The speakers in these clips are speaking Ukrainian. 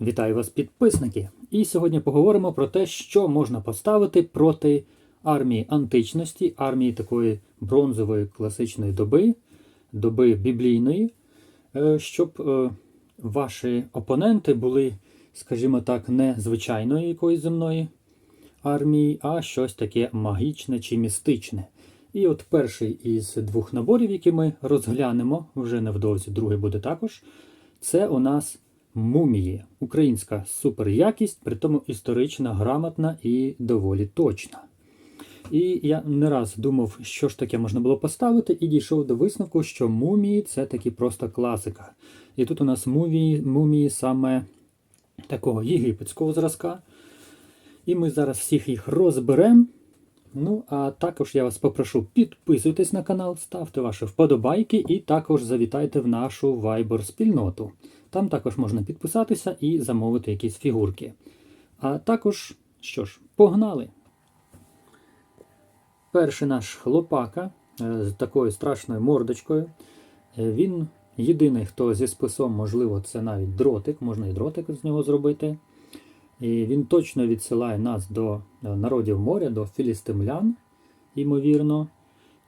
Вітаю вас, підписники! І сьогодні поговоримо про те, що можна поставити проти армії античності, армії такої бронзової класичної доби, доби біблійної, е, щоб е, ваші опоненти були, скажімо так, не звичайної якоїсь земної армії, а щось таке магічне чи містичне. І от перший із двох наборів, які ми розглянемо, вже невдовзі другий буде також, це у нас мумії. Українська суперякість, при тому історична, грамотна і доволі точна. І я не раз думав, що ж таке можна було поставити, і дійшов до висновку, що мумії це таки просто класика. І тут у нас мумії, мумії саме такого єгипетського зразка. І ми зараз всіх їх розберемо. Ну, а також я вас попрошу підписуйтесь на канал, ставте ваші вподобайки і також завітайте в нашу Viber спільноту. Там також можна підписатися і замовити якісь фігурки. А також, що ж, погнали! Перший наш хлопака е, з такою страшною мордочкою. Е, Він єдиний, хто зі списом, можливо, це навіть дротик, можна і дротик з нього зробити. І він точно відсилає нас до е, народів моря, до філістимлян, ймовірно,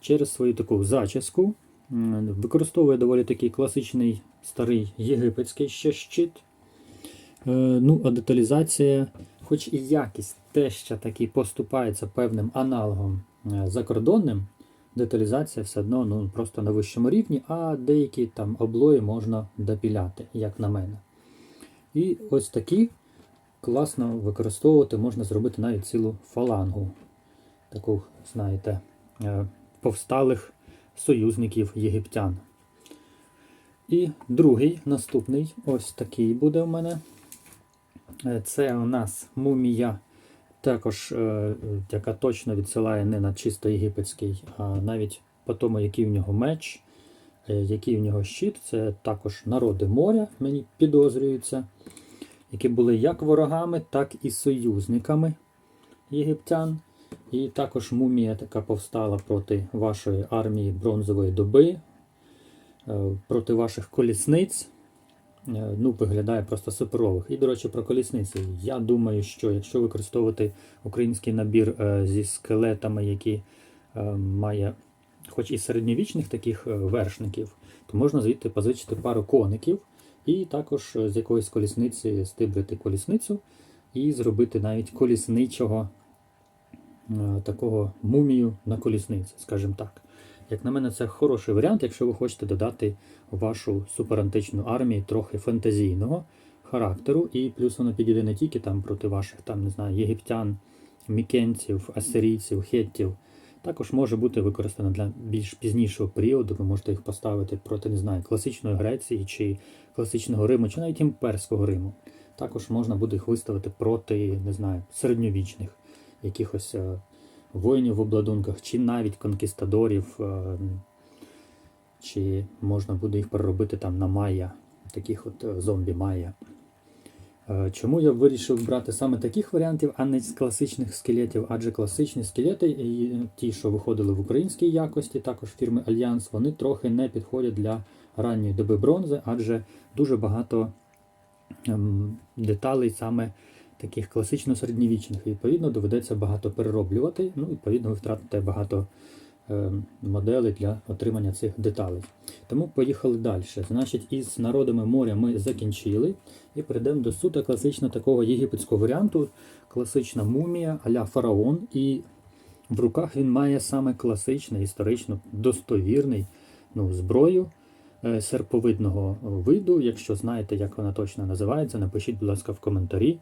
через свою таку зачіску. Використовує доволі такий класичний старий єгипетський ще щит. Е, Ну, а деталізація, хоч і якість те, таки поступається певним аналогом е, закордонним, деталізація все одно ну, просто на вищому рівні, а деякі там облої можна допіляти, як на мене. І ось такі класно використовувати, можна зробити навіть цілу фалангу. Таку, знаєте, е, повсталих союзників єгиптян. І другий, наступний, ось такий буде у мене. Е, Це у нас мумія, також, е, яка точно відсилає не на чисто єгипетський, а навіть по тому, який в нього меч, е, який в нього щит. Це також народи моря, мені підозрюється, які були як ворогами, так і союзниками єгиптян. І також мумія така повстала проти вашої армії бронзової доби, е, проти ваших колісниць. Е, Ну, виглядає просто суперових. І, до речі, про колісниці. Я думаю, що якщо використовувати український набір е, зі скелетами, які має хоч і середньовічних таких вершників, то можна звідти позичити пару коників і також з якоїсь колісниці стибрити колісницю і зробити навіть колісничого такого мумію на колісниці, скажімо так. Як на мене, це хороший варіант, якщо ви хочете додати вашу суперантичну армію трохи фантазійного характеру, і плюс воно підійде не тільки там проти ваших там, не знаю, єгиптян, мікенців, асирійців, хеттів. Також може бути використано для більш пізнішого періоду. Ви можете їх поставити проти, не знаю, класичної Греції чи класичного Риму, чи навіть імперського Риму. Також можна буде їх виставити проти, не знаю, середньовічних якихось е, воїнів в обладунках, чи навіть конкістадорів, е, чи можна буде їх переробити там на майя, таких от е, зомбі майя. Чому я вирішив брати саме таких варіантів, а не з класичних скелетів? Адже класичні скелети, ті, що виходили в українській якості, також фірми Альянс, вони трохи не підходять для ранньої доби бронзи, адже дуже багато ем, деталей саме таких класично середньовічних. Відповідно, доведеться багато перероблювати. Ну, відповідно, ви втратите багато ем, моделей для отримання цих деталей. Тому поїхали далі. Значить, із народами моря ми закінчили і перейдемо до суто класичного такого єгипетського варіанту. Класична мумія а-ля фараон. І в руках він має саме класичний, історично достовірний ну, зброю е, серповидного виду. Якщо знаєте, як вона точно називається, напишіть, будь ласка, в коментарі.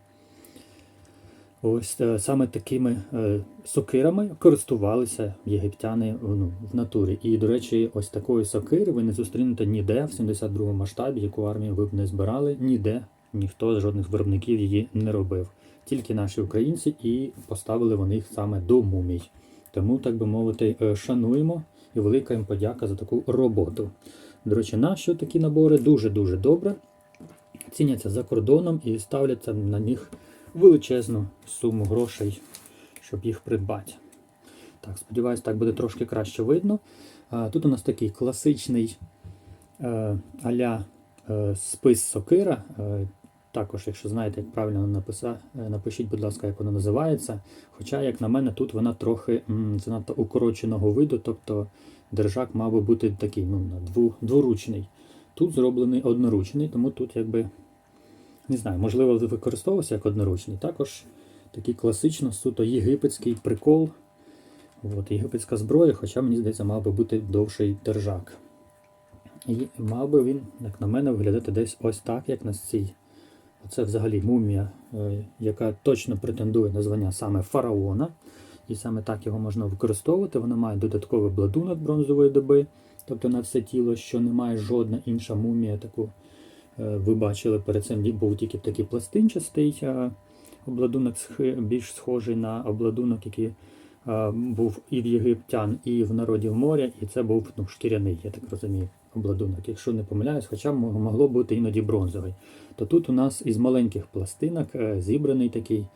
Ось е, саме такими е, сокирами користувалися єгиптяни ну, в натурі. І, до речі, ось такої сокири ви не зустрінете ніде в 72 масштабі, яку армію ви б не збирали, ніде ніхто з жодних виробників її не робив. Тільки наші українці і поставили вони їх саме до мумій. Тому, так би мовити, е, шануємо і велика їм подяка за таку роботу. До речі, наші такі набори дуже-дуже добре ціняться за кордоном і ставляться на них величезну суму грошей, щоб їх придбати. Так, сподіваюсь, так буде трошки краще видно. Тут у нас такий класичний е, аля е, спис сокира. Е, Також, якщо знаєте, як правильно написати, напишіть, будь ласка, як вона називається. Хоча, як на мене, тут вона трохи занадто укороченого виду, тобто держак мав би бути такий ну, дву, дворучний. Тут зроблений одноручний, тому тут якби не знаю, можливо, використовувався як одноручний. Також такий класично суто єгипетський прикол. От, єгипетська зброя, хоча мені здається, мав би бути довший держак. І мав би він, як на мене, виглядати десь ось так, як на цій. Оце взагалі мумія, е, яка точно претендує на звання саме фараона. І саме так його можна використовувати. Вона має додатковий бладунок бронзової доби, тобто на все тіло, що не має жодна інша мумія. Таку ви бачили перед цим був тільки такий пластинчастий е, обладунок, більш схожий на обладунок, який е, був і в єгиптян, і в народів моря, і це був ну, шкіряний, я так розумію, обладунок. Якщо не помиляюсь, хоча могло бути іноді бронзовий. То тут у нас із маленьких пластинок е, зібраний такий е,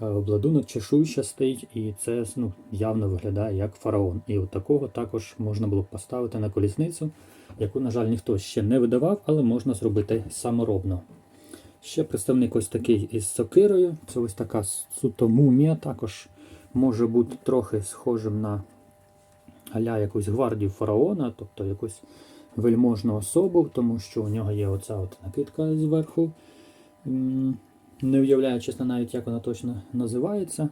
обладунок чешуйчастий, і це ну, явно виглядає як фараон. І от такого також можна було б поставити на колісницю, яку, на жаль, ніхто ще не видавав, але можна зробити саморобно. Ще представник ось такий із сокирою. Це ось така суто мумія, також може бути трохи схожим на аля якусь гвардію фараона, тобто якусь вельможну особу, тому що у нього є оця от накидка зверху. Не уявляю, чесно, навіть як вона точно називається.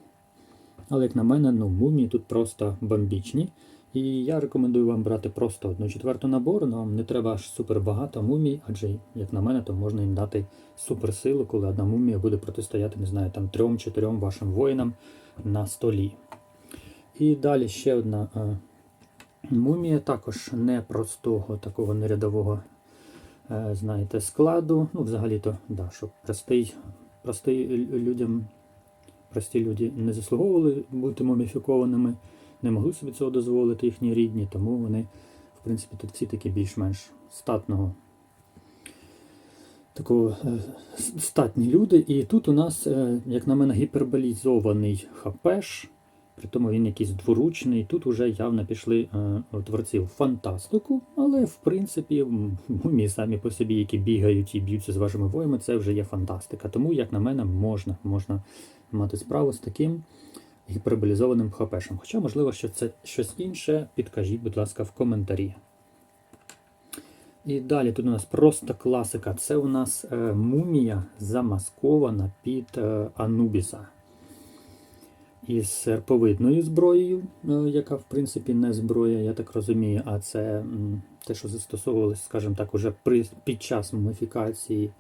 Але, як на мене, ну, мумії тут просто бомбічні. І я рекомендую вам брати просто одну четверту набору, але вам не треба аж супер багато мумій, адже, як на мене, то можна їм дати суперсилу, коли одна мумія буде протистояти, не знаю, там трьом-чотирьом вашим воїнам на столі. І далі ще одна е, мумія, також непростого, такого нерядового, е, знаєте, складу. Ну, взагалі-то, да, щоб простий, простий людям, прості люди не заслуговували бути муміфікованими, не могли собі цього дозволити їхні рідні, тому вони, в принципі, тут всі такі більш-менш статного. Такого е, статні люди. І тут у нас, е, як на мене, гіперболізований хапеш, при тому він якийсь дворучний. Тут вже явно пішли е, творці в фантастику, але в принципі мумії самі по собі, які бігають і б'ються з вашими воями, це вже є фантастика. Тому, як на мене, можна, можна мати справу з таким гіперболізованим хапешем. Хоча, можливо, що це щось інше, підкажіть, будь ласка, в коментарі. І далі тут у нас просто класика. Це у нас е, мумія замаскована під е, Анубіса із серповидною зброєю, е, яка в принципі не зброя, я так розумію, а це те, що застосовувалось, скажімо так, уже при, під час муміфікації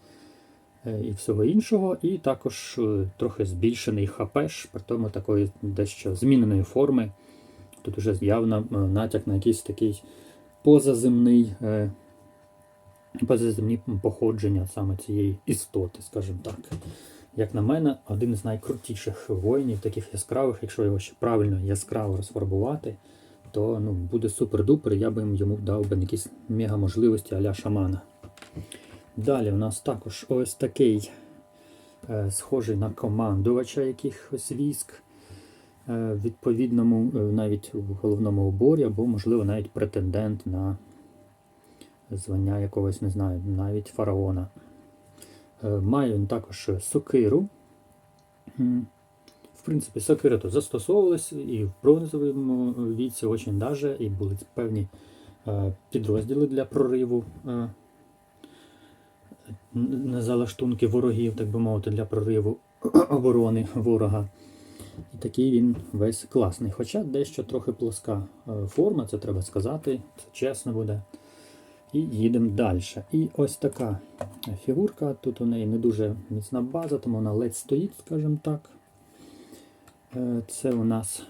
е, і всього іншого. І також е, трохи збільшений хапеш, при тому такої дещо зміненої форми. Тут уже явно натяк на якийсь такий позаземний. позаземні походження саме цієї істоти, скажімо так. Як на мене, один з найкрутіших воїнів, таких яскравих, якщо його ще правильно яскраво розфарбувати, то ну, буде супер-дупер, я би йому дав би якісь мега можливості а-ля шамана. Далі у нас також ось такий е, схожий на командувача якихось військ. е, В відповідному, е, навіть в головному уборі, або, можливо, навіть претендент на звання якогось, не знаю, навіть фараона. Е, він також сокиру. В принципі, сокира то застосовувалась і в бронзовому віці очень даже, і були певні е, підрозділи для прориву е, залаштунки ворогів, так би мовити, для прориву оборони ворога. І такий він весь класний. Хоча дещо трохи плоска е, форма, це треба сказати, це чесно буде. І їдемо далі. І ось така фігурка. Тут у неї не дуже міцна база, тому вона ледь стоїть, скажімо так. Е, Це у нас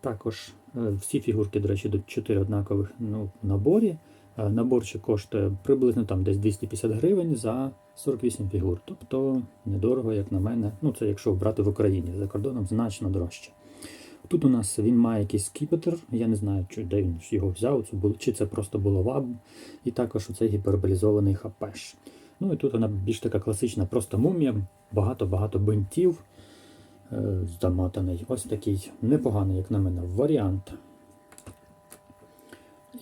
також е, всі фігурки, до речі, до 4 однакових ну, наборі. Е, Наборчик коштує приблизно там десь 250 гривень за 48 фігур. Тобто недорого, як на мене. Ну, це якщо брати в Україні, за кордоном значно дорожче. Тут у нас він має якийсь скіпетр, я не знаю, де він його взяв, чи це просто булава, і також оцей гіперболізований хапеш. Ну і тут вона більш така класична, просто мумія, багато-багато бинтів е, замотаний. Ось такий непоганий, як на мене, варіант.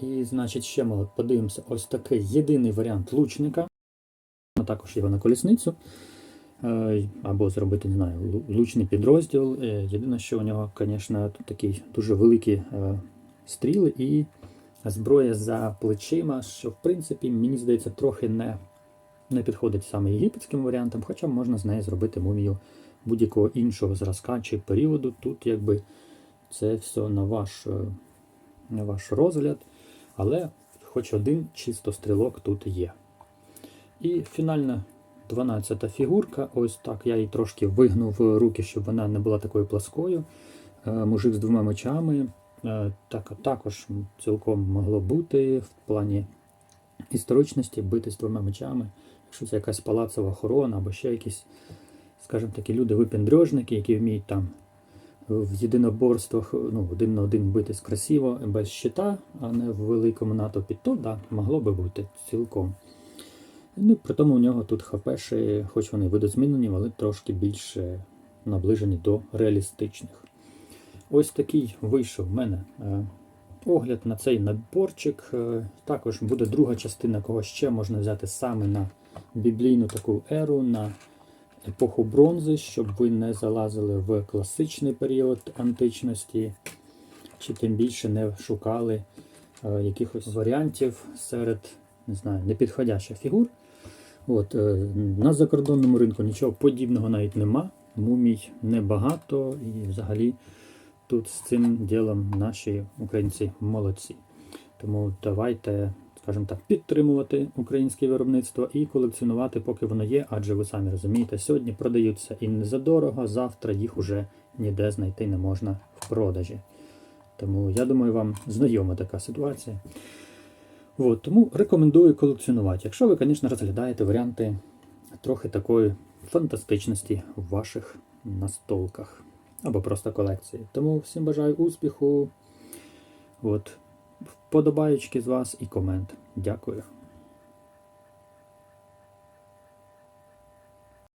І, значить, ще ми подивимося ось такий єдиний варіант лучника. Також його на колісницю. Е, Або зробити, не знаю, лучний підрозділ. Е, Єдине, що у нього, звісно, тут такі дуже великі е, стріли і зброя за плечима, що в принципі, мені здається, трохи не, не підходить саме єгипетським варіантам, хоча можна з неї зробити мумію будь-якого іншого зразка чи періоду. Тут якби це все на ваш, е, на ваш розгляд, але хоч один чисто стрілок тут є. І фінальна 12-та фігурка. Ось так я її трошки вигнув руки, щоб вона не була такою пласкою. Е, Мужик з двома мечами. Е, Так, також цілком могло бути в плані історичності бити двома мечами. Якщо це якась палацова охорона або ще якісь, скажімо такі, люди-випендрежники, які вміють там в єдиноборствах ну, один на один битись красиво, без щита, а не в великому натовпі, то да, могло би бути цілком. Ну, при тому у нього тут хпші, хоч вони видозмінені, але трошки більш е, наближені до реалістичних. Ось такий вийшов в мене е, огляд на цей наборчик. Е, Також буде друга частина, кого ще можна взяти саме на біблійну таку еру, на епоху бронзи, щоб ви не залазили в класичний період античності, чи тим більше не шукали е, якихось варіантів серед не знаю, непідходящих фігур. От, е, на закордонному ринку нічого подібного навіть нема. Мумій небагато і взагалі тут з цим ділом наші українці молодці. Тому давайте, скажімо так, підтримувати українське виробництво і колекціонувати, поки воно є, адже ви самі розумієте, сьогодні продаються і не задорого, завтра їх уже ніде знайти не можна в продажі. Тому я думаю, вам знайома така ситуація. От, тому рекомендую колекціонувати. Якщо ви, звісно, розглядаєте варіанти трохи такої фантастичності в ваших настолках або просто колекції. Тому всім бажаю успіху. От, вподобаючки з вас і комент. Дякую.